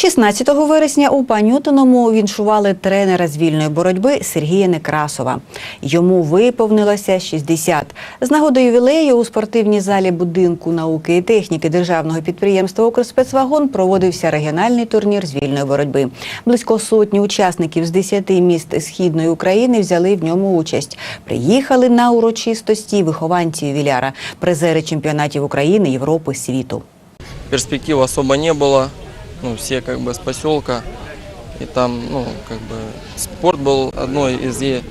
16 вересня у Панютиному віншували тренера з вільної боротьби Сергія Некрасова. Йому виповнилося 60. З нагоди ювілею у спортивній залі будинку науки і техніки державного підприємства «Укрспецвагон» проводився регіональний турнір з вільної боротьби. Близько сотні учасників з 10 міст східної України взяли в ньому участь. Приїхали на урочистості вихованці ювіляра, призери чемпіонатів України, Європи, світу. перспектив особо не было Ну, все как бы с поселка. И там, ну, как бы спорт был одной из е-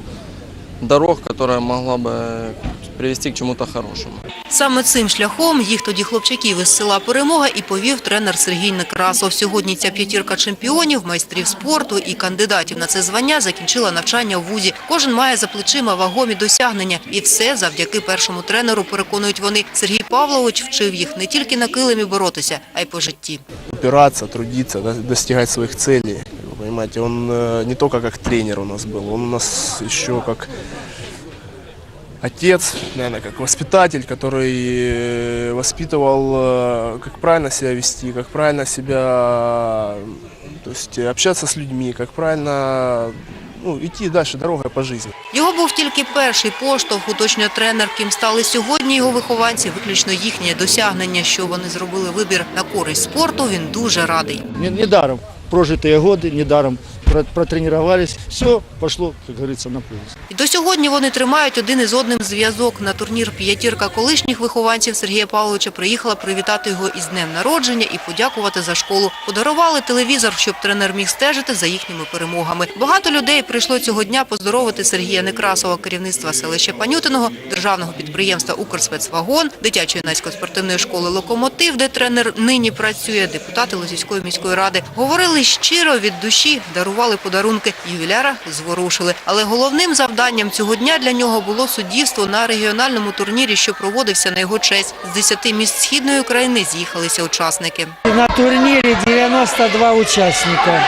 дорог, которая могла бы привести к чему-то хорошему. Саме цим шляхом їх тоді хлопчаків із села Перемога і повів тренер Сергій Некрасов. Сьогодні ця п'ятірка чемпіонів, майстрів спорту і кандидатів на це звання закінчила навчання в вузі. Кожен має за плечима вагомі досягнення. І все завдяки першому тренеру, переконують вони. Сергій Павлович вчив їх не тільки на килимі боротися, а й по житті. Упираться, трудиться, достигать своих целей. Вы понимаете, он э, не только как тренер у нас был, он у нас еще как отец, наверное, как воспитатель, который э, воспитывал, э, как правильно себя вести, как правильно себя, то есть общаться с людьми, как правильно ну, йти далі дорогою по житті. Його був тільки перший поштовх, уточнює тренер, ким стали сьогодні його вихованці, виключно їхнє досягнення, що вони зробили вибір на користь спорту, він дуже радий. Недаром прожитые годы, недаром про- протренировались. Все пошло, как говорится, на пользу. І до сьогодні вони тримають один із одним зв'язок. На турнір п'ятірка колишніх вихованців Сергія Павловича приїхала привітати його із днем народження і подякувати за школу. Подарували телевізор, щоб тренер міг стежити за їхніми перемогами. Багато людей прийшло цього дня поздоровити Сергія Некрасова, керівництва селища Панютиного, державного підприємства «Укрспецвагон», дитячо-юнацької спортивної школи «Локомотив», де тренер нині працює, депутати Лозівської міської ради. Говорили щиро від душі, дарували подарунки. Ювіляра зворушили. Але головним завданням цього дня для нього було суддівство на регіональному турнірі, що проводився на його честь. З 10 міст східної України з'їхалися учасники. На турнире 92 участника.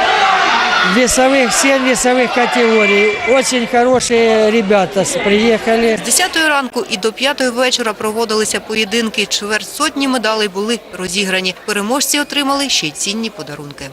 Весовых, 7 весовых категорий. Очень хорошие ребята приехали. З 10 ранку і до 5 вечора проводилися поєдинки. Чверть сотні медалей були розіграні. Переможці отримали ще й цінні подарунки.